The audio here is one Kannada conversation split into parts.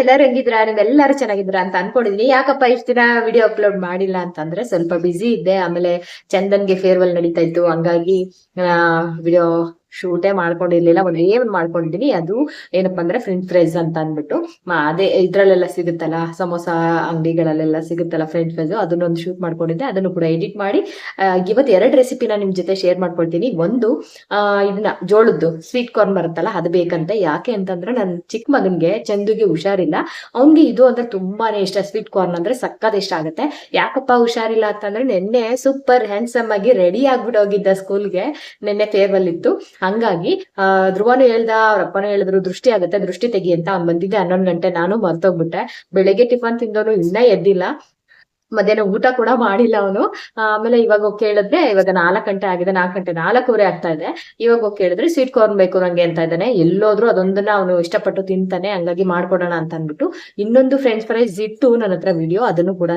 ಎಲ್ಲರೂ ಹೆಂಗಿದ್ರ? ನೀವೆಲ್ಲರೂ ಚೆನ್ನಾಗಿದ್ರ ಅಂತ ಅನ್ಕೊಂಡಿದೀನಿ. ಯಾಕಪ್ಪ ಇಷ್ಟ ದಿನ ವಿಡಿಯೋ ಅಪ್ಲೋಡ್ ಮಾಡಿಲ್ಲ ಅಂತಂದ್ರೆ ಸ್ವಲ್ಪ ಬಿಸಿ ಇದ್ದೆ. ಆಮೇಲೆ ಚಂದನ್ಗೆ ಫೇರ್ವೆಲ್ ನಡೀತಾ ಇತ್ತು. ಹಂಗಾಗಿ ವಿಡಿಯೋ ಶೂಟೇ ಮಾಡ್ಕೊಂಡಿರ್ಲಿಲ್ಲ, ಒಂದ್ ಏನ್ ಮಾಡ್ಕೊಂಡಿದೀನಿ ಅದು ಏನಪ್ಪಾ ಅಂದ್ರೆ ಫ್ರೆಂಚ್ ಫ್ರೈಸ್ ಅಂತ ಅಂದ್ಬಿಟ್ಟು. ಅದೇ ಇದ್ರಲ್ಲೆಲ್ಲ ಸಿಗುತ್ತಲ್ಲ, ಸಮೋಸ ಅಂಗಡಿಗಳಲ್ಲೆಲ್ಲ ಸಿಗುತ್ತಲ್ಲ ಫ್ರೆಂಚ್ ಫ್ರೈಸ್ ಅದನ್ನೊಂದು ಶೂಟ್ ಮಾಡ್ಕೊಂಡಿದ್ದೆ, ಅದನ್ನು ಕೂಡ ಎಡಿಟ್ ಮಾಡಿ. ಇವತ್ತು ಎರಡು ರೆಸಿಪಿನ ನಿಮ್ ಜೊತೆ ಶೇರ್ ಮಾಡ್ಕೊಳ್ತೀನಿ ಒಂದು ಇದನ್ನ ಜೋಳದ್ದು ಸ್ವೀಟ್ ಕಾರ್ನ್ ಬರುತ್ತಲ್ಲ, ಅದು ಬೇಕಂತೆ. ಯಾಕೆ ಅಂತಂದ್ರೆ ನನ್ನ ಚಿಕ್ಕ ಮಗನ್ಗೆ ಚಂದುಗೆ ಹುಷಾರಿಲ್ಲ. ಅವ್ನ್ಗೆ ಇದು ಅಂದ್ರೆ ತುಂಬಾನೇ ಇಷ್ಟ ಸ್ವೀಟ್ ಕಾರ್ನ್ ಅಂದ್ರೆ ಸಕ್ಕತ್ ಇಷ್ಟ ಆಗುತ್ತೆ. ಯಾಕಪ್ಪ ಹುಷಾರಿಲ್ಲ ಅಂತಂದ್ರೆ ನಿನ್ನೆ ಸೂಪರ್ ಹ್ಯಾಂಡ್ಸಮ್ ಆಗಿ ರೆಡಿ ಆಗ್ಬಿಟ್ಟು ಹೋಗಿದ್ದ ಸ್ಕೂಲ್ಗೆ ನಿನ್ನೆ ಫೇರ್ವೆಲ್ ಇತ್ತು. ಹಂಗಾಗಿ, ಆ, ಧ್ರುವನು ಹೇಳ್ದ, ಅವ್ರ ಅಪ್ಪನೂ ಹೇಳಿದ್ರು, ದೃಷ್ಟಿ ಆಗುತ್ತೆ, ದೃಷ್ಟಿ ತೆಗಿ ಅಂತ ಅವ್ನ್ ಬಂದಿದ್ದೆ ಹನ್ನೊಂದು ಗಂಟೆ ನಾನು ಮರ್ತೋಗ್ಬಿಟ್ಟೆ ಬೆಳಗ್ಗೆ ಟಿಫನ್ ತಿಂದೋನು ಇನ್ನ ಎದ್ದಿಲ್ಲ. ಮಧ್ಯಾಹ್ನ ಊಟ ಕೂಡ ಮಾಡಿಲ್ಲ ಅವನು. ಆಮೇಲೆ ಇವಾಗ ಕೇಳಿದ್ರೆ ಇವಾಗ ನಾಲ್ಕು ಗಂಟೆ ಆಗಿದೆ ನಾಲ್ಕು ಗಂಟೆ ನಾಲ್ಕೂವರೆ ಆಗ್ತಾ ಇದೆ. ಇವಾಗ ಹೋಗಿ ಕೇಳಿದ್ರೆ ಸ್ವೀಟ್ ಕಾರ್ನ್ ಬೇಕು ನಂಗೆ ಅಂತ ಇದ್ದಾನೆ. ಎಲ್ಲೋದ್ರು ಅದೊಂದನ್ನ ಅವನು ಇಷ್ಟಪಟ್ಟು ತಿಂತಾನೆ ಹಂಗಾಗಿ ಮಾಡ್ಕೊಡೋಣ ಅಂತ ಅಂದ್ಬಿಟ್ಟು ಇನ್ನೊಂದು ಫ್ರೆಂಚ್ ಫ್ರೈಸ್ ಇಟ್ಟು ನನ್ನ ಹತ್ರ ವಿಡಿಯೋ ಅದನ್ನು ಕೂಡ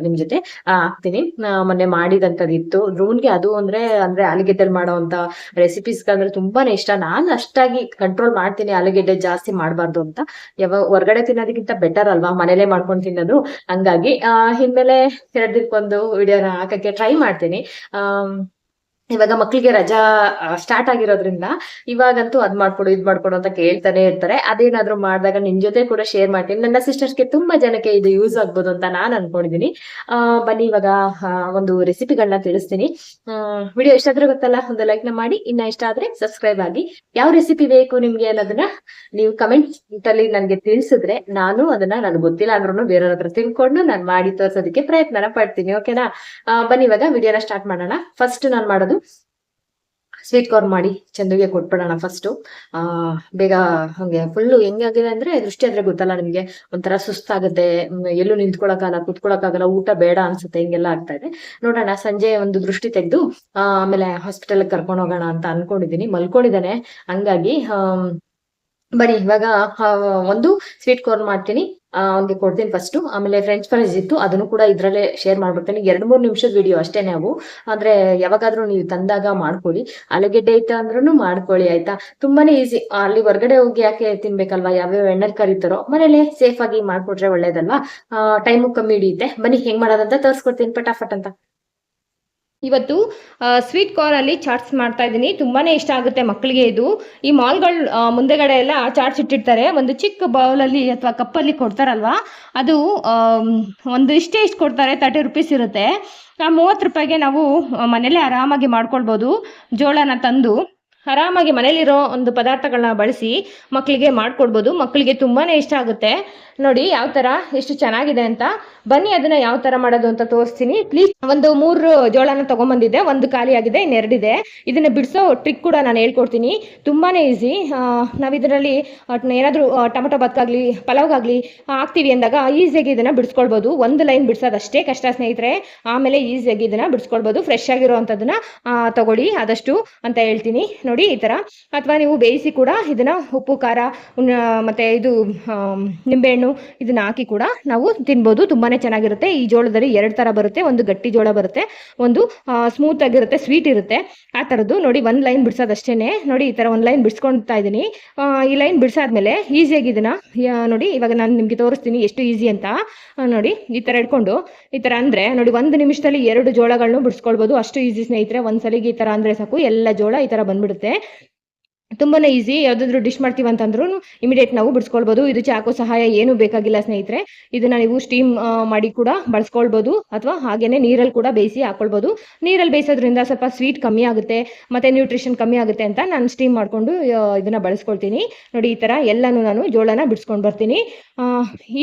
ನಿಮ್ ಜೊತೆ ಹಾಕ್ತೀನಿ. ಮೊನ್ನೆ ಮಾಡಿದಂತದ್ದು ಇತ್ತು. ಡ್ರೋನ್ಗೆ ಅದು ಅಂದ್ರೆ ಅಂದ್ರೆ ಆಲೂಗೆಡ್ಡೆಲ್ ಮಾಡೋವಂತ ರೆಸಿಪೀಸ್ ಅಂದ್ರೆ ತುಂಬಾನೇ ಇಷ್ಟ. ನಾನು ಅಷ್ಟಾಗಿ ಕಂಟ್ರೋಲ್ ಮಾಡ್ತೀನಿ ಆಲೂಗೆಡ್ಡೆ ಜಾಸ್ತಿ ಮಾಡಬಾರ್ದು ಅಂತ. ಯಾವಾಗ ಹೊರ್ಗಡೆ ತಿನ್ನೋದಕ್ಕಿಂತ ಬೆಟರ್ ಅಲ್ವಾ? ಮನೇಲೆ ಮಾಡ್ಕೊಂಡು ತಿನ್ನೋದು. ಹಂಗಾಗಿ ಆ, ಇನ್ಮೇಲೆ ಎರಡ್ ದಿನಕ್ಕೊಂದು ವಿಡಿಯೋನ ಹಾಕಕ್ಕೆ ಟ್ರೈ ಮಾಡ್ತೀನಿ. ಇವಾಗ ಮಕ್ಳಿಗೆ ರಜಾ ಸ್ಟಾರ್ಟ್ ಆಗಿರೋದ್ರಿಂದ ಇವಾಗಂತೂ ಅದ್ ಮಾಡ್ಕೊಡು, ಇದ್ ಮಾಡ್ಕೊಡು ಅಂತ ಕೇಳ್ತಾನೆ ಇರ್ತಾರೆ. ಅದೇನಾದ್ರೂ ಮಾಡಿದಾಗ ನಿನ್ ಜೊತೆ ಕೂಡ ಶೇರ್ ಮಾಡ್ತೀನಿ. ನನ್ನ ಸಿಸ್ಟರ್ಸ್ಗೆ ತುಂಬಾ ಜನಕ್ಕೆ ಇದು ಯೂಸ್ ಆಗ್ಬೋದು ಅಂತ ನಾನು ಅನ್ಕೊಂಡಿದೀನಿ. ಆ, ಬನ್ನಿ ಇವಾಗ ಒಂದು ರೆಸಿಪಿಗಳನ್ನ ತಿಳಿಸ್ತೀನಿ. ವಿಡಿಯೋ ಇಷ್ಟ ಆದ್ರೆ ಗೊತ್ತಲ್ಲ? ಒಂದು ಲೈಕ್ನ ಮಾಡಿ. ಇನ್ನ ಇಷ್ಟ ಆದ್ರೆ ಸಬ್ಸ್ಕ್ರೈಬ್ ಆಗಿ. ಯಾವ ರೆಸಿಪಿ ಬೇಕು ನಿಮ್ಗೆ ಅನ್ನೋದನ್ನ ನೀವು ಕಮೆಂಟ್ ಅಲ್ಲಿ ನನ್ಗೆ ತಿಳಿಸಿದ್ರೆ ನಾನು ಅದನ್ನ, ನನಗೆ ಗೊತ್ತಿಲ್ಲ ಅಂದ್ರೂ ಬೇರೆಯವ್ರ ಹತ್ರ ತಿಳ್ಕೊಂಡು ನಾನು ಮಾಡಿ ತೋರ್ಸೋದಕ್ಕೆ ಪ್ರಯತ್ನ ಪಡ್ತೀನಿ. ಓಕೆನಾ ಬನ್ನಿ ಇವಾಗ ವಿಡಿಯೋನ ಸ್ಟಾರ್ಟ್ ಮಾಡೋಣ. ಫಸ್ಟ್ ನಾನು ಮಾಡೋದು ಸ್ವೀಟ್ ಕಾರ್ನ್ ಮಾಡಿ ಚಂದುಗೆ ಕೊಟ್ಬಿಡೋಣ ಫಸ್ಟ್ ಆ, ಬೇಗ ಹಂಗೆ ಫುಲ್ಲು ಹೆಂಗಾಗಿದೆ ಅಂದ್ರೆ ದೃಷ್ಟಿ ಅಂದ್ರೆ ಗೊತ್ತಲ್ಲ ನಿಮ್ಗೆ. ಒಂಥರ ಸುಸ್ತಾಗುತ್ತೆ ಎಲ್ಲೂ ನಿಂತ್ಕೊಳಕ್ಕಾಗಲ್ಲ, ಕುತ್ಕೊಳಕ್ಕಾಗಲ್ಲ, ಊಟ ಬೇಡ ಅನ್ಸುತ್ತೆ, ಹಿಂಗೆಲ್ಲ ಆಗ್ತಾ ಇದೆ. ನೋಡೋಣ, ಸಂಜೆ ಒಂದು ದೃಷ್ಟಿ ತೆಗೆದು ಆಮೇಲೆ ಹಾಸ್ಪಿಟಲ್ ಕರ್ಕೊಂಡು ಹೋಗೋಣ ಅಂತ ಅನ್ಕೊಂಡಿದೀನಿ ಮಲ್ಕೊಂಡಿದ್ದಾನೆ, ಹಂಗಾಗಿ ಬನ್ನಿ, ಇವಾಗ ಒಂದು ಸ್ವೀಟ್ ಕಾರ್ನ್ ಮಾಡ್ತೀನಿ. ಅವ್ನಿಗೆ ಕೊಡ್ತೀನಿ ಫಸ್ಟ್ ಆಮೇಲೆ ಫ್ರೆಂಚ್ ಫ್ರೈಸ್ ಇತ್ತು. ಅದನ್ನು ಕೂಡ ಇದ್ರಲ್ಲೇ ಶೇರ್ ಮಾಡ್ಬಿಡ್ತೀನಿ. ಎರಡ್ ಮೂರ್ ನಿಮಿಷದ ವಿಡಿಯೋ ಅಷ್ಟೇ ನಾವು. ಅಂದ್ರೆ ಯಾವಾಗಾದ್ರೂ ನೀವು ತಂದಾಗ ಮಾಡ್ಕೊಳ್ಳಿ. ಆಲೂಗೆಡ್ಡೆ ಇತ್ತು ಅಂದ್ರೂ ಮಾಡ್ಕೊಳ್ಳಿ, ಆಯ್ತಾ? ತುಂಬಾನೇ ಈಸಿ ಅಲ್ಲಿ ಹೊರಗಡೆ ಹೋಗಿ ಯಾಕೆ ತಿನ್ಬೇಕಲ್ವಾ? ಯಾವ್ಯಾವ ಎಣ್ಣೆ ಕರೀತಾರೋ, ಮನೇಲೆ ಸೇಫ್ ಆಗಿ ಮಾಡ್ಕೊಟ್ರೆ ಒಳ್ಳೇದಲ್ವಾ? ಟೈಮು ಕಮ್ಮಿ ಹಿಡಿಯುತ್ತೆ. ಬನ್ನಿ, ಹೆಂಗ್ ಮಾಡೋದಂತ ತೋರಿಸ್ಕೊಡ್ತೀನಿ ಪಟಾಫಟ್ ಅಂತ. ಇವತ್ತು ಸ್ವೀಟ್ ಕಾರ್ನಲ್ಲಿ ಚಾಟ್ಸ್ ಮಾಡ್ತಾ ಇದ್ದೀನಿ. ತುಂಬಾ ಇಷ್ಟ ಆಗುತ್ತೆ ಮಕ್ಕಳಿಗೆ ಇದು. ಈ ಮಾಲ್ಗಳು ಮುಂದೆಗಡೆ ಎಲ್ಲ ಚಾಟ್ಸ್ ಇಟ್ಟಿರ್ತಾರೆ. ಒಂದು ಚಿಕ್ಕ ಬೌಲಲ್ಲಿ ಅಥವಾ ಕಪ್ಪಲ್ಲಿ ಕೊಡ್ತಾರಲ್ವಾ? ಅದು ಒಂದು ಇಷ್ಟೇ ಇಷ್ಟು ಕೊಡ್ತಾರೆ. ತರ್ಟಿ ರುಪೀಸ್ ಇರುತ್ತೆ. ಆ, ಮೂವತ್ತು ರೂಪಾಯಿಗೆ ನಾವು ಮನೇಲೇ ಆರಾಮಾಗಿ ಮಾಡ್ಕೊಳ್ಬೋದು. ಜೋಳನ ತಂದು ಆರಾಮಾಗಿ ಮನೇಲಿರೋ ಒಂದು ಪದಾರ್ಥಗಳನ್ನ ಬಳಸಿ ಮಕ್ಕಳಿಗೆ ಮಾಡ್ಕೊಡ್ಬೋದು. ಮಕ್ಕಳಿಗೆ ತುಂಬಾ ಇಷ್ಟ ಆಗುತ್ತೆ. ನೋಡಿ ಯಾವ ತರ? ಎಷ್ಟು ಚೆನ್ನಾಗಿದೆ ಅಂತ. ಬನ್ನಿ ಅದನ್ನ ಯಾವ ತರ ಮಾಡೋದು ಅಂತ ತೋರಿಸ್ತೀನಿ. ಪ್ಲೀಸ್ ಒಂದು ಮೂರು ಜೋಳನ ತೊಗೊಂಬಂದಿದ್ದೆ. ಒಂದು ಖಾಲಿ ಆಗಿದೆ ಇನ್ನೆರಡಿದೆ ಇದನ್ನ ಬಿಡಿಸೋ ಟ್ರಿಕ್ ಕೂಡ ನಾನು ಹೇಳ್ಕೊಡ್ತೀನಿ. ತುಂಬಾನೇ ಈಸಿ ನಾವು ಇದರಲ್ಲಿ ಏನಾದರೂ ಟೊಮೊಟೊ ಪಲಾವ್ ಪಲಾವ್ಗಾಗಲಿ ಹಾಕ್ತೀವಿ ಅಂದಾಗ ಈಸಿಯಾಗಿ ಇದನ್ನ ಬಿಡಿಸ್ಕೊಳ್ಬೋದು. ಒಂದು ಲೈನ್ ಬಿಡಿಸೋದಷ್ಟೇ ಕಷ್ಟ ಸ್ನೇಹಿತರೆ. ಆಮೇಲೆ ಈಸಿಯಾಗಿ ಇದನ್ನ ಬಿಡಿಸ್ಕೊಳ್ಬೋದು. ಫ್ರೆಶ್ ಆಗಿರೋವಂಥದ್ದನ್ನ ತಗೊಳ್ಳಿ. ಆದಷ್ಟು ಅಂತ ಹೇಳ್ತೀನಿ. ನೋಡಿ ಈ ಥರ ಅಥವಾ ನೀವು ಬೇಯಿಸಿ ಕೂಡ ಇದನ್ನ ಉಪ್ಪು ಖಾರ ಮತ್ತೆ ಇದು ಆಮ್, ನಿಂಬೆಹಣ್ಣು ಇದನ್ನ ಹಾಕಿ ಕೂಡ ನಾವು ತಿನ್ಬೋದು. ತುಂಬಾ ಚೆನ್ನಾಗಿರುತ್ತೆ. ಈ ಜೋಳದಲ್ಲಿ ಎರಡು ತರ ಬರುತ್ತೆ. ಒಂದು ಗಟ್ಟಿ ಜೋಳ ಬರುತ್ತೆ. ಒಂದು ಸ್ಮೂತ್ ಆಗಿರುತ್ತೆ. ಸ್ವೀಟ್ ಇರುತ್ತೆ. ಆ ತರದ್ದು ನೋಡಿ ಒಂದು ಲೈನ್ ಬಿಡ್ಸೋದಷ್ಟೇನೆ. ನೋಡಿ ಈ ತರ ಒಂದು ಲೈನ್ ಬಿಡಿಸ್ಕೊಳ್ತಾ ಇದ್ದೀನಿ ಆ, ಈ ಲೈನ್ ಬಿಡ್ಸಾದ್ಮೇಲೆ ಈಸಿಯಾಗಿ ಇದನ್ನ ನೋಡಿ ಇವಾಗ ನಾನು ನಿಮಗೆ ತೋರಿಸ್ತೀನಿ ಎಷ್ಟು ಈಸಿ ಅಂತ. ನೋಡಿ ಈ ತರ ಇಟ್ಕೊಂಡು ಈ ತರ ಅಂದ್ರೆ ನೋಡಿ ಒಂದು ನಿಮಿಷದಲ್ಲಿ ಎರಡು ಜೋಳಗಳನ್ನು ಬಿಡಿಸ್ಕೊಳ್ಬೋದು. ಅಷ್ಟು ಈಸಿ ಸ್ನೇಹಿತರೆ ಒಂದು ಸಲಿಗೆ ಈ ತರ ಅಂದ್ರೆ ಸಾಕು. ಎಲ್ಲ ಜೋಳ ಈ ತರ ಬಂದ್ಬಿಡುತ್ತೆ. ತುಂಬಾ ಈಸಿ ಯಾವ್ದಾದ್ರು ಡಿಶ್ ಮಾಡ್ತೀವಿ ಅಂತಂದ್ರೂ ಇಮಿಡಿಯೇಟ್ ನಾವು ಬಿಡಿಸ್ಕೊಳ್ಬೋದು. ಇದು ಚಾಕು ಸಹಾಯ ಏನು ಬೇಕಾಗಿಲ್ಲ ಸ್ನೇಹಿತರೆ. ಇದನ್ನ ನೀವು ಸ್ಟೀಮ್ ಮಾಡಿ ಕೂಡ ಬಳಸ್ಕೊಳ್ಬೋದು. ಅಥವಾ ಹಾಗೇನೆ ನೀರಲ್ಲಿ ಕೂಡ ಬೇಯಿಸಿ ಹಾಕೊಳ್ಬೋದು. ನೀರಲ್ಲಿ ಬೇಯಿಸೋದ್ರಿಂದ ಸ್ವಲ್ಪ ಸ್ವೀಟ್ ಕಮ್ಮಿ ಆಗುತ್ತೆ. ಮತ್ತೆ ನ್ಯೂಟ್ರಿಷನ್ ಕಮ್ಮಿ ಆಗುತ್ತೆ ಅಂತ ನಾನು ಸ್ಟೀಮ್ ಮಾಡಿಕೊಂಡು ಇದನ್ನ ಬಳಸ್ಕೊಳ್ತೀನಿ. ನೋಡಿ, ಈ ತರ ಎಲ್ಲಾನು ನಾನು ಜೋಳನ ಬಿಡಿಸ್ಕೊಂಡು ಬರ್ತೀನಿ.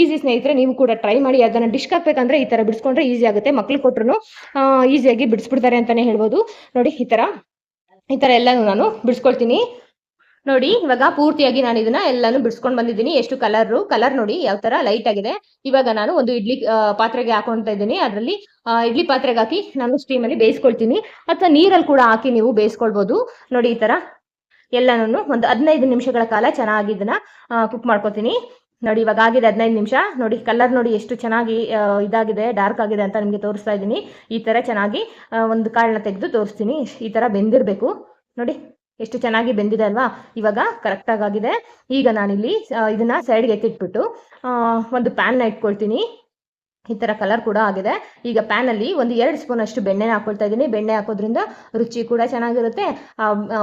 ಈಸಿ ಸ್ನೇಹಿತರೆ, ನೀವು ಕೂಡ ಟ್ರೈ ಮಾಡಿ ಅದನ್ನ ಡಿಶ್ ಹಾಕ್ಬೇಕಂದ್ರೆ ಈ ತರ ಬಿಡಿಸ್ಕೊಂಡ್ರೆ ಈಸಿ ಆಗುತ್ತೆ. ಮಕ್ಳು ಕೊಟ್ರು ಈಸಿಯಾಗಿ ಬಿಡಿಸ್ಬಿಡ್ತಾರೆ ಅಂತಾನೆ ಹೇಳ್ಬೋದು. ನೋಡಿ, ಈ ತರ ಈ ತರ ಎಲ್ಲಾನು ನಾನು ಬಿಡಿಸ್ಕೊಳ್ತೀನಿ. ನೋಡಿ, ಇವಾಗ ಪೂರ್ತಿಯಾಗಿ ನಾನು ಇದನ್ನ ಎಲ್ಲಾನು ಬಿಡಿಸ್ಕೊಂಡು ಬಂದಿದ್ದೀನಿ. ಎಷ್ಟು ಕಲರ್ ಕಲರ್ ನೋಡಿ ಯಾವ ತರ ಲೈಟ್ ಆಗಿದೆ. ಇವಾಗ ನಾನು ಒಂದು ಇಡ್ಲಿ ಪಾತ್ರೆಗೆ ಹಾಕೊಂತ ಇದ್ದೀನಿ. ಅದರಲ್ಲಿ ಇಡ್ಲಿ ಪಾತ್ರೆಗೆ ಹಾಕಿ ನಾನು ಸ್ಟೀಮಲ್ಲಿ ಬೇಯಿಸ್ಕೊಳ್ತೀನಿ. ಅಥವಾ ನೀರಲ್ಲಿ ಕೂಡ ಹಾಕಿ ನೀವು ಬೇಯಿಸ್ಕೊಳ್ಬಹುದು ನೋಡಿ ಈ ತರ ಎಲ್ಲಾನು ಒಂದು ಹದಿನೈದು ನಿಮಿಷಗಳ ಕಾಲ ಚೆನ್ನಾಗಿ ಇದನ್ನ ಕುಕ್ ಮಾಡ್ಕೊತೀನಿ. ನೋಡಿ, ಇವಾಗ ಆಗಿದೆ ಹದಿನೈದು ನಿಮಿಷ. ನೋಡಿ, ಕಲರ್ ನೋಡಿ ಎಷ್ಟು ಚೆನ್ನಾಗಿ ಇದಾಗಿದೆ ಡಾರ್ಕ್ ಆಗಿದೆ ಅಂತ ನಿಮಗೆ ತೋರಿಸ್ತಾ ಇದ್ದೀನಿ. ಈ ತರ ಚೆನ್ನಾಗಿ ಒಂದು ಕಾಳನ್ನ ತೆಗೆದು ತೋರಿಸ್ತೀನಿ. ಈ ತರ ಬೆಂದಿರಬೇಕು. ನೋಡಿ. ಎಷ್ಟು ಚೆನ್ನಾಗಿ ಬೆಂದಿದೆ ಅಲ್ವಾ? ಇವಾಗ ಕರೆಕ್ಟಾಗಿ ಆಗಿದೆ ಈಗ ನಾನಿಲ್ಲಿ ಇದನ್ನ ಸೈಡ್ಗೆ ಎತ್ತಿಟ್ಬಿಟ್ಟು ಒಂದು ಪ್ಯಾನ್ನ ಇಟ್ಕೊಳ್ತೀನಿ. ಈ ತರ ಕಲರ್ ಕೂಡ ಆಗಿದೆ. ಈಗ ಪ್ಯಾನಲ್ಲಿ ಒಂದು ಎರಡು ಸ್ಪೂನ್ ಅಷ್ಟು ಬೆಣ್ಣೆ ಹಾಕೊಳ್ತಾ ಇದ್ದೀನಿ. ಬೆಣ್ಣೆ ಹಾಕೋದ್ರಿಂದ ರುಚಿ ಕೂಡ ಚೆನ್ನಾಗಿರುತ್ತೆ.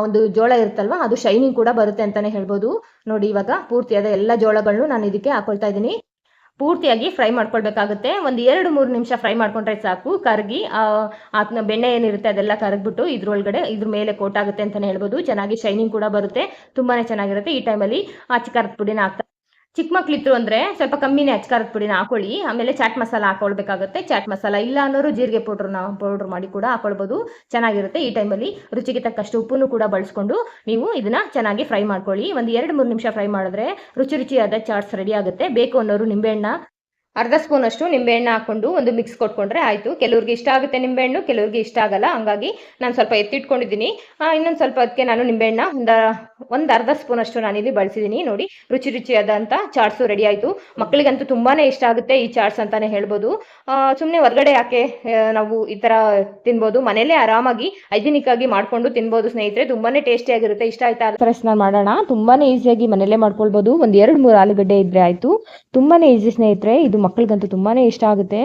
ಒಂದು ಜೋಳ ಇರುತ್ತಲ್ವಾ, ಅದು ಶೈನಿಂಗ್ ಕೂಡ ಬರುತ್ತೆ ಅಂತಾನೆ ಹೇಳ್ಬೋದು. ನೋಡಿ ಇವಾಗ ಪೂರ್ತಿಯಾದ ಎಲ್ಲ ಜೋಳಗಳನ್ನು ನಾನು ಇದಕ್ಕೆ ಹಾಕೊಳ್ತಾ ಇದ್ದೀನಿ. ಪೂರ್ತಿಯಾಗಿ ಫ್ರೈ ಮಾಡ್ಕೊಳ್ಬೇಕಾಗುತ್ತೆ. ಒಂದು ಎರಡು, ಮೂರು ನಿಮಿಷ ಫ್ರೈ ಮಾಡ್ಕೊಂಡ್ರೆ ಸಾಕು, ಕರಗಿ ಆತ್ನ ಬೆಣ್ಣೆ ಏನಿರುತ್ತೆ ಅದೆಲ್ಲ ಕರಗ್ಬಿಟ್ಟು ಇದ್ರೊಳಗಡೆ ಇದ್ರ ಮೇಲೆ ಕೋಟ್ ಆಗುತ್ತೆ ಅಂತಾನೆ ಹೇಳ್ಬೋದು. ಚೆನ್ನಾಗಿ ಶೈನಿಂಗ್ ಕೂಡ ಬರುತ್ತೆ. ತುಂಬಾನೇ ಚೆನ್ನಾಗಿರುತ್ತೆ. ಈ ಟೈಮಲ್ಲಿ ಕರ್ದ ಪುಡಿನ ಹಾಕ್ತಾ ಚಿಕ್ಕ ಮಕ್ಳಿತ್ತು ಅಂದ್ರೆ ಸ್ವಲ್ಪ ಕಮ್ಮಿನೇ ಅಚ್ಕಾರದ ಪುಡಿನ ಹಾಕೊಳ್ಳಿ. ಆಮೇಲೆ ಚಾಟ್ ಮಸಾಲ ಹಾಕೊಳ್ಬೇಕಾಗುತ್ತೆ. ಚಾಟ್ ಮಸಾಲ ಇಲ್ಲ ಅನ್ನೋರು ಜೀರಿಗೆ ಪೌಡ್ರನ್ನ ಪೌಡ್ರ್ ಮಾಡಿ ಕೂಡ ಹಾಕೊಳ್ಬೋದು. ಚೆನ್ನಾಗಿರುತ್ತೆ. ಈ ಟೈಮಲ್ಲಿ ರುಚಿಗೆ ತಕ್ಕಷ್ಟು ಉಪ್ಪನ್ನು ಕೂಡ ಬಳಸ್ಕೊಂಡು ನೀವು ಇದನ್ನ ಚೆನ್ನಾಗಿ ಫ್ರೈ ಮಾಡ್ಕೊಳ್ಳಿ. ಒಂದು ಎರಡು ಮೂರು ನಿಮಿಷ ಫ್ರೈ ಮಾಡಿದ್ರೆ ರುಚಿ ರುಚಿಯಾದ ಚಾಟ್ಸ್ ರೆಡಿ ಆಗುತ್ತೆ. ಬೇಕು ಅನ್ನೋರು ನಿಂಬೆಹಣ್ಣ ಅರ್ಧ ಸ್ಪೂನ್ ಅಷ್ಟು ನಿಂಬೆಹಣ್ಣು ಹಾಕೊಂಡು ಒಂದು ಮಿಕ್ಸ್ ಕೊಟ್ಕೊಂಡ್ರೆ ಆಯಿತು. ಕೆಲವ್ರಿಗೆ ಇಷ್ಟ ಆಗುತ್ತೆ ನಿಂಬೆಹಣ್ಣು, ಕೆಲವ್ರಿಗೆ ಇಷ್ಟ ಆಗಲ್ಲ. ಹಂಗಾಗಿ ನಾನು ಸ್ವಲ್ಪ ಎತ್ತಿಟ್ಕೊಂಡಿದ್ದೀನಿ. ಇನ್ನೊಂದು ಸ್ವಲ್ಪ ಅದಕ್ಕೆ ನಾನು ನಿಂಬೆಹಣ್ಣ ಒಂದು ಒಂದು ಅರ್ಧ ಸ್ಪೂನ್ ಅಷ್ಟು ನಾನಿಲ್ಲಿ ಬಳಸಿದ್ದೀನಿ. ನೋಡಿ, ರುಚಿ ರುಚಿಯಾದಂಥ ಚಾಟ್ಸು ರೆಡಿ ಆಯಿತು. ಮಕ್ಕಳಿಗಂತೂ ತುಂಬಾ ಇಷ್ಟ ಆಗುತ್ತೆ ಈ ಚಾಟ್ಸ್ ಅಂತಾನೆ ಹೇಳ್ಬೋದು. ಸುಮ್ಮನೆ ಹೊರಗಡೆ ಯಾಕೆ ನಾವು ಈ ಥರ ತಿನ್ಬೋದು? ಮನೇಲೇ ಆರಾಮಾಗಿ, ಹೈಜಿನಿಕ್ ಆಗಿ ಮಾಡ್ಕೊಂಡು ತಿನ್ಬೋದು ಸ್ನೇಹಿತರೆ. ತುಂಬಾನೇ ಟೇಸ್ಟಿಯಾಗಿರುತ್ತೆ ಇಷ್ಟ ಆಯ್ತಾ? ಪ್ರಶ್ನೆ ಮಾಡೋಣ. ತುಂಬಾನೇ ಈಸಿಯಾಗಿ ಮನೇಲೇ ಮಾಡ್ಕೊಳ್ಬೋದು. ಒಂದು ಎರಡು ಮೂರು ಆಲೂಗಡ್ಡೆ ಇದ್ರೆ ಆಯಿತು. ತುಂಬಾನೇ ಈಸಿ ಸ್ನೇಹಿತರೆ. ಇದು ಮಕ್ಕಳಿಗಂತೂ ತುಂಬಾನೇ ಇಷ್ಟ ಆಗುತ್ತೆ.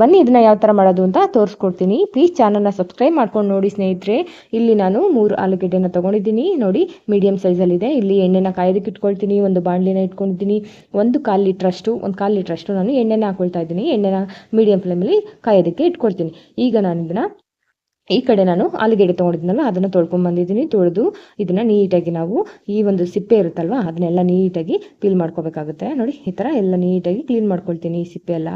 ಬನ್ನಿ ಇದನ್ನ ಯಾವ ಥರ ಮಾಡೋದು ಅಂತ ತೋರಿಸ್ಕೊಡ್ತೀನಿ. ಪ್ಲೀಸ್ ಚಾನಲ್ನ ಸಬ್ಸ್ಕ್ರೈಬ್ ಮಾಡ್ಕೊಂಡು ನೋಡಿ ಸ್ನೇಹಿತರೆ. ಇಲ್ಲಿ ನಾನು ಮೂರು ಆಲೂಗಡ್ಡೆನ ತೊಗೊಂಡಿದ್ದೀನಿ. ನೋಡಿ ಮೀಡಿಯಮ್ ಸೈಜಲ್ಲಿದೆ ಇಲ್ಲಿ ಎಣ್ಣೆನ ಕಾಯೋದಕ್ಕೆ ಇಟ್ಕೊಳ್ತೀನಿ. ಒಂದು ಬಾಣಲಿನ ಇಟ್ಕೊಂಡಿದ್ದೀನಿ. ಒಂದು ಕಾಲು ಲೀಟ್ರಷ್ಟು, ಒಂದು ಕಾಲು ಲೀಟ್ರಷ್ಟು ನಾನು ಎಣ್ಣೆನ ಹಾಕೊಳ್ತಾ ಇದ್ದೀನಿ. ಎಣ್ಣೆನ ಮೀಡಿಯಮ್ ಫ್ಲೇಮಲ್ಲಿ ಕಾಯೋದಕ್ಕೆ ಇಟ್ಕೊಳ್ತೀನಿ. ಈಗ ನಾನು ಇದನ್ನ ಈ ಕಡೆ ನಾನು ಆಲೂಗೆಡ್ಡೆ ತೊಗೊಂಡಿದ್ನಲ್ಲ, ಅದನ್ನು ತೊಳ್ಕೊಂಡು ಬಂದಿದ್ದೀನಿ. ತೊಳೆದು ಇದನ್ನು ನೀಟಾಗಿ ನಾವು ಈ ಒಂದು ಸಿಪ್ಪೆ ಇರುತ್ತಲ್ವ, ಅದನ್ನೆಲ್ಲ ನೀಟಾಗಿ ಪೀಲ್ ಮಾಡ್ಕೋಬೇಕಾಗುತ್ತೆ. ನೋಡಿ, ಈ ಥರ ಎಲ್ಲ ನೀಟಾಗಿ ಕ್ಲೀನ್ ಮಾಡ್ಕೊಳ್ತೀನಿ ಈ ಸಿಪ್ಪೆ ಎಲ್ಲ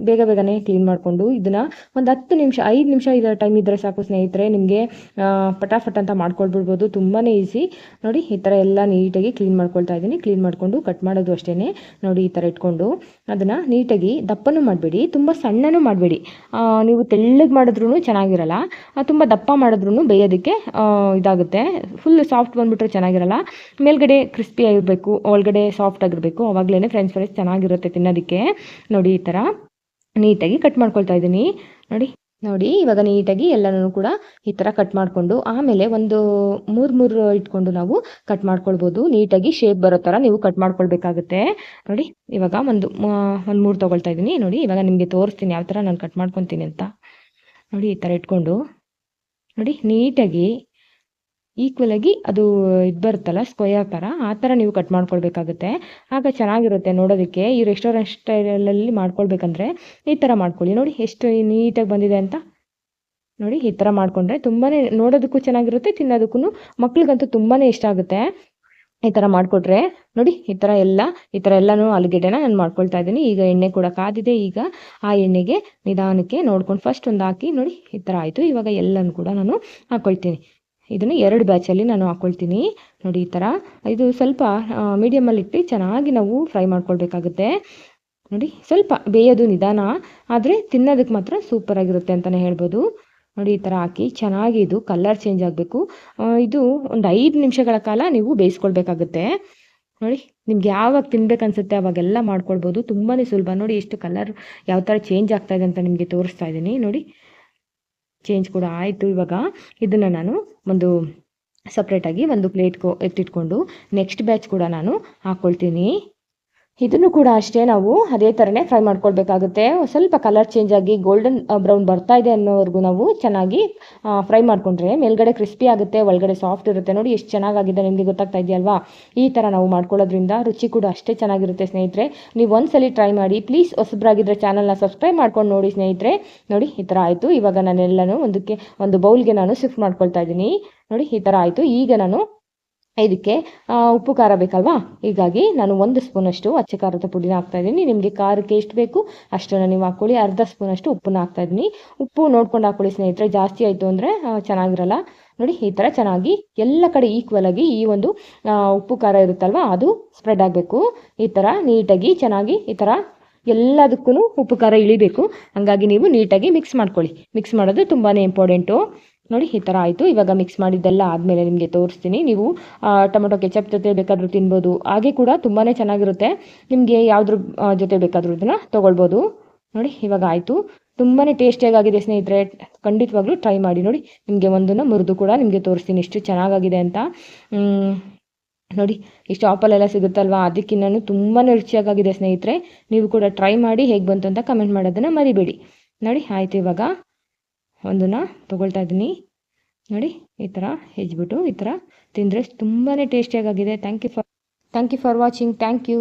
ಬೇಗ ಬೇಗನೆ ಕ್ಲೀನ್ ಮಾಡಿಕೊಂಡು ಇದನ್ನು ಒಂದು ಹತ್ತು ನಿಮಿಷ, ಐದು ನಿಮಿಷ ಇದರ ಟೈಮ್ ಇದ್ದರೆ ಸಾಕು ಸ್ನೇಹಿತರೆ, ನಿಮಗೆ ಪಟಾಫಟ್ ಅಂತ ಮಾಡ್ಕೊಳ್ಬಿಡ್ಬೋದು ತುಂಬಾ ಈಸಿ ನೋಡಿ, ಈ ಥರ ಎಲ್ಲ ನೀಟಾಗಿ ಕ್ಲೀನ್ ಮಾಡ್ಕೊಳ್ತಾ ಇದ್ದೀನಿ. ಕ್ಲೀನ್ ಮಾಡಿಕೊಂಡು ಕಟ್ ಮಾಡೋದು ಅಷ್ಟೇ ನೋಡಿ, ಈ ಥರ ಇಟ್ಕೊಂಡು ಅದನ್ನು ನೀಟಾಗಿ ದಪ್ಪನೂ ಮಾಡಬೇಡಿ, ತುಂಬ ಸಣ್ಣನೂ ಮಾಡಬೇಡಿ. ನೀವು ತೆಳ್ಳಗೆ ಮಾಡಿದ್ರೂ ಚೆನ್ನಾಗಿರಲ್ಲ ತುಂಬ ದಪ್ಪ ಮಾಡಿದ್ರೂ ಬೇಯೋದಕ್ಕೆ ಇದಾಗುತ್ತೆ. ಫುಲ್ ಸಾಫ್ಟ್ ಬಂದುಬಿಟ್ರೆ ಚೆನ್ನಾಗಿರಲ್ಲ. ಮೇಲ್ಗಡೆ ಕ್ರಿಸ್ಪಿ ಆಗಿರಬೇಕು, ಒಳಗಡೆ ಸಾಫ್ಟ್ ಆಗಿರಬೇಕು ಅವಾಗಲೇ ಫ್ರೆಂಚ್ ಫ್ರೈಸ್ ಚೆನ್ನಾಗಿರುತ್ತೆ ತಿನ್ನೋದಕ್ಕೆ. ನೋಡಿ, ಈ ಥರ ನೀಟಾಗಿ ಕಟ್ ಮಾಡ್ಕೊಳ್ತಾ ಇದ್ದೀನಿ. ನೋಡಿ ನೋಡಿ, ಇವಾಗ ನೀಟಾಗಿ ಎಲ್ಲನೂ ಕೂಡ ಈ ಥರ ಕಟ್ ಮಾಡಿಕೊಂಡು ಆಮೇಲೆ ಒಂದು ಮೂರು ಮೂರು ಇಟ್ಕೊಂಡು ನಾವು ಕಟ್ ಮಾಡ್ಕೊಳ್ಬೋದು. ನೀಟಾಗಿ ಶೇಪ್ ಬರೋ ಥರ ನೀವು ಕಟ್ ಮಾಡ್ಕೊಳ್ಬೇಕಾಗುತ್ತೆ. ನೋಡಿ, ಇವಾಗ ಒಂದು ಒಂದು ಮೂರು ತೊಗೊಳ್ತಾ ಇದ್ದೀನಿ. ನೋಡಿ, ಇವಾಗ ನಿಮಗೆ ತೋರಿಸ್ತೀನಿ ಯಾವ ಥರ ನಾನು ಕಟ್ ಮಾಡ್ಕೊತೀನಿ ಅಂತ. ನೋಡಿ, ಈ ಥರ ಇಟ್ಕೊಂಡು. ನೋಡಿ, ನೀಟಾಗಿ ಈಕ್ವಲ್ ಆಗಿ ಅದು ಇದು ಬರುತ್ತಲ್ಲ ಸ್ಕ್ವಯರ್ ಥರ ಆ ಥರ ನೀವು ಕಟ್ ಮಾಡ್ಕೊಳ್ಬೇಕಾಗುತ್ತೆ. ಆಗ ಚೆನ್ನಾಗಿರುತ್ತೆ ನೋಡೋದಕ್ಕೆ. ಈ ರೆಸ್ಟೋರೆಂಟ್ ಸ್ಟೈಲಲ್ಲಿ ಮಾಡ್ಕೊಳ್ಬೇಕಂದ್ರೆ ಈ ಥರ ಮಾಡ್ಕೊಳ್ಳಿ. ನೋಡಿ ಎಷ್ಟು ನೀಟಾಗಿ ಬಂದಿದೆ ಅಂತ. ನೋಡಿ ಈ ಥರ ಮಾಡ್ಕೊಂಡ್ರೆ ತುಂಬಾ ನೋಡೋದಕ್ಕೂ ಚೆನ್ನಾಗಿರುತ್ತೆ, ತಿನ್ನೋದಕ್ಕೂ ಮಕ್ಳಿಗಂತೂ ತುಂಬಾ ಇಷ್ಟ ಆಗುತ್ತೆ. ಈ ಥರ ಮಾಡಿಕೊಟ್ರೆ, ನೋಡಿ ಈ ಥರ ಎಲ್ಲ, ಈ ಥರ ಎಲ್ಲನೂ ಆಲೂಗೆಡ್ಡೆನ ನಾನು ಮಾಡ್ಕೊಳ್ತಾ ಇದ್ದೀನಿ. ಈಗ ಎಣ್ಣೆ ಕೂಡ ಕಾದಿದೆ. ಈಗ ಆ ಎಣ್ಣೆಗೆ ನಿಧಾನಕ್ಕೆ ನೋಡ್ಕೊಂಡು ಫಸ್ಟ್ ಒಂದು ಹಾಕಿ, ನೋಡಿ ಈ ಥರ ಆಯಿತು. ಇವಾಗ ಎಲ್ಲನೂ ಕೂಡ ನಾನು ಹಾಕ್ಕೊಳ್ತೀನಿ ಇದನ್ನು ಎರಡು ಬ್ಯಾಚಲ್ಲಿ ನಾನು ಹಾಕ್ಕೊಳ್ತೀನಿ ನೋಡಿ ಈ ಥರ ಇದು ಸ್ವಲ್ಪ ಮೀಡಿಯಮಲ್ಲಿ ಇಟ್ಟು ಚೆನ್ನಾಗಿ ನಾವು ಫ್ರೈ ಮಾಡ್ಕೊಳ್ಬೇಕಾಗುತ್ತೆ. ನೋಡಿ, ಸ್ವಲ್ಪ ಬೇಯೋದು ನಿಧಾನ. ಆದರೆ ತಿನ್ನೋದಕ್ಕೆ ಮಾತ್ರ ಸೂಪರ್ ಆಗಿರುತ್ತೆ ಅಂತಲೇ ಹೇಳ್ಬೋದು. ನೋಡಿ ಈ ಥರ ಹಾಕಿ ಚೆನ್ನಾಗಿ ಇದು ಕಲರ್ ಚೇಂಜ್ ಆಗಬೇಕು. ಇದು ಒಂದು ಐದು ನಿಮಿಷಗಳ ಕಾಲ ನೀವು ಬೇಯಿಸ್ಕೊಳ್ಬೇಕಾಗುತ್ತೆ. ನೋಡಿ, ನಿಮ್ಗೆ ಯಾವಾಗ ತಿನ್ಬೇಕು ಅನ್ಸುತ್ತೆ ಅವಾಗೆಲ್ಲ ಮಾಡ್ಕೊಳ್ಬೋದು. ತುಂಬಾ ಸುಲಭ. ನೋಡಿ, ಎಷ್ಟು ಕಲರ್ ಯಾವ ಥರ ಚೇಂಜ್ ಆಗ್ತಾ ಇದೆ ಅಂತ ನಿಮಗೆ ತೋರಿಸ್ತಾ ಇದ್ದೀನಿ. ನೋಡಿ ಚೇಂಜ್ ಕೂಡ ಆಯಿತು ಇವಾಗ. ಇದನ್ನು ನಾನು ಒಂದು ಸಪ್ರೇಟಾಗಿ ಒಂದು ಪ್ಲೇಟ್ಗೂ ಎತ್ತಿಟ್ಕೊಂಡು ನೆಕ್ಸ್ಟ್ ಬ್ಯಾಚ್ ಕೂಡ ನಾನು ಹಾಕ್ಕೊಳ್ತೀನಿ ಇದನ್ನು ಕೂಡ ಅಷ್ಟೇ ನಾವು ಅದೇ ಥರನೇ ಫ್ರೈ ಮಾಡ್ಕೊಳ್ಬೇಕಾಗುತ್ತೆ. ಸ್ವಲ್ಪ ಕಲರ್ ಚೇಂಜ್ ಆಗಿ ಗೋಲ್ಡನ್ ಬ್ರೌನ್ ಬರ್ತಾ ಇದೆ ಅನ್ನೋವರೆಗೂ ನಾವು ಚೆನ್ನಾಗಿ ಫ್ರೈ ಮಾಡಿಕೊಂಡ್ರೆ ಮೇಲ್ಗಡೆ ಕ್ರಿಸ್ಪಿ ಆಗುತ್ತೆ, ಒಳಗಡೆ ಸಾಫ್ಟ್ ಇರುತ್ತೆ. ನೋಡಿ ಎಷ್ಟು ಚೆನ್ನಾಗಾಗಿದೆ ನಿಮಗೆ ಗೊತ್ತಾಗ್ತಾ ಇದೆಯಲ್ವಾ ಈ ಥರ ನಾವು ಮಾಡ್ಕೊಳ್ಳೋದ್ರಿಂದ ರುಚಿ ಕೂಡ ಅಷ್ಟೇ ಚೆನ್ನಾಗಿರುತ್ತೆ ಸ್ನೇಹಿತರೆ. ನೀವು ಒಂದ್ಸಲಿ ಟ್ರೈ ಮಾಡಿ ಪ್ಲೀಸ್ ಹೊಸಬ್ರಾಗಿದ್ದರೆ ಚಾನಲ್ನ ಸಬ್ಸ್ಕ್ರೈಬ್ ಮಾಡ್ಕೊಂಡು ನೋಡಿ ಸ್ನೇಹಿತರೆ. ನೋಡಿ, ಈ ಥರ ಆಯಿತು. ಇವಾಗ ನಾನೆಲ್ಲನೂ ಒಂದಕ್ಕೆ, ಒಂದು ಬೌಲ್ಗೆ ನಾನು ಶಿಫ್ಟ್ ಮಾಡ್ಕೊಳ್ತಾ ಇದ್ದೀನಿ. ನೋಡಿ, ಈ ಥರ ಆಯಿತು. ಈಗ ನಾನು ಇದಕ್ಕೆ ಉಪ್ಪು ಖಾರ ಬೇಕಲ್ವಾ? ಹೀಗಾಗಿ ನಾನು ಒಂದು ಸ್ಪೂನಷ್ಟು ಅಚ್ಚ ಖಾರದ ಪುಡಿನ ಹಾಕ್ತಾ ಇದ್ದೀನಿ. ನಿಮಗೆ ಖಾರಕ್ಕೆ ಎಷ್ಟು ಬೇಕು ಅಷ್ಟನ್ನು ನೀವು ಹಾಕ್ಕೊಳ್ಳಿ. ಅರ್ಧ ಸ್ಪೂನಷ್ಟು ಉಪ್ಪನ್ನ ಹಾಕ್ತಾ ಇದ್ದೀನಿ. ಉಪ್ಪು ನೋಡ್ಕೊಂಡು ಹಾಕ್ಕೊಳ್ಳಿ ಸ್ನೇಹಿತರೆ. ಜಾಸ್ತಿ ಆಯಿತು ಅಂದರೆ ಚೆನ್ನಾಗಿರಲ್ಲ. ನೋಡಿ, ಈ ಥರ ಚೆನ್ನಾಗಿ ಎಲ್ಲ ಕಡೆ ಈಕ್ವಲ್ ಆಗಿ ಈ ಒಂದು ಉಪ್ಪು ಖಾರ ಇರುತ್ತಲ್ವಾ, ಅದು ಸ್ಪ್ರೆಡ್ ಆಗಬೇಕು. ಈ ಥರ ನೀಟಾಗಿ, ಚೆನ್ನಾಗಿ ಈ ಥರ ಎಲ್ಲದಕ್ಕೂ ಉಪ್ಪು ಖಾರ ಇಳಿಬೇಕು. ಹಾಗಾಗಿ ನೀವು ನೀಟಾಗಿ ಮಿಕ್ಸ್ ಮಾಡ್ಕೊಳ್ಳಿ. ಮಿಕ್ಸ್ ಮಾಡೋದು ತುಂಬಾ ಇಂಪಾರ್ಟೆಂಟು ನೋಡಿ, ಈ ಥರ ಆಯಿತು. ಇವಾಗ ಮಿಕ್ಸ್ ಮಾಡಿದ್ದೆಲ್ಲ ಆದಮೇಲೆ ನಿಮಗೆ ತೋರಿಸ್ತೀನಿ. ನೀವು ಟೊಮೊಟೊ ಕೆಚಪ್ ಜೊತೆ ಬೇಕಾದರೂ ತಿನ್ಬೋದು. ಹಾಗೆ ಕೂಡ ತುಂಬಾ ಚೆನ್ನಾಗಿರುತ್ತೆ. ನಿಮಗೆ ಯಾವುದ್ರ ಜೊತೆ ಬೇಕಾದರೂ ಇದನ್ನು ತೊಗೊಳ್ಬೋದು. ನೋಡಿ, ಇವಾಗ ಆಯಿತು. ತುಂಬಾ ಟೇಸ್ಟಿಯಾಗಿದೆ ಸ್ನೇಹಿತರೆ. ಖಂಡಿತವಾಗ್ಲೂ ಟ್ರೈ ಮಾಡಿ ನೋಡಿ. ನಿಮಗೆ ಒಂದನ್ನು ಮುರಿದು ಕೂಡ ನಿಮಗೆ ತೋರಿಸ್ತೀನಿ. ಎಷ್ಟು ಚೆನ್ನಾಗಾಗಿದೆ ಅಂತ. ನೋಡಿ, ಈ ಶಾಪಲ್ಲೆಲ್ಲ ಸಿಗುತ್ತಲ್ವಾ? ಅದಕ್ಕಿನ್ನೂ ತುಂಬಾ ರುಚಿಯಾಗಿದೆ ಸ್ನೇಹಿತರೆ. ನೀವು ಕೂಡ ಟ್ರೈ ಮಾಡಿ ಹೇಗೆ ಬಂತು ಅಂತ ಕಮೆಂಟ್ ಮಾಡೋದನ್ನು ಮರಿಬೇಡಿ. ನೋಡಿ, ಆಯಿತು ಇವಾಗ. ಒಂದನ್ನು ತೊಗೊಳ್ತಾ ಇದ್ದೀನಿ. ನೋಡಿ, ಈ ಥರ ಹೆಜ್ಬಿಟ್ಟು ಈ ಥರ ತಿಂದರೆ ತುಂಬಾ ಟೇಸ್ಟಿಯಾಗಿದೆ thank you for thank you for watching thank you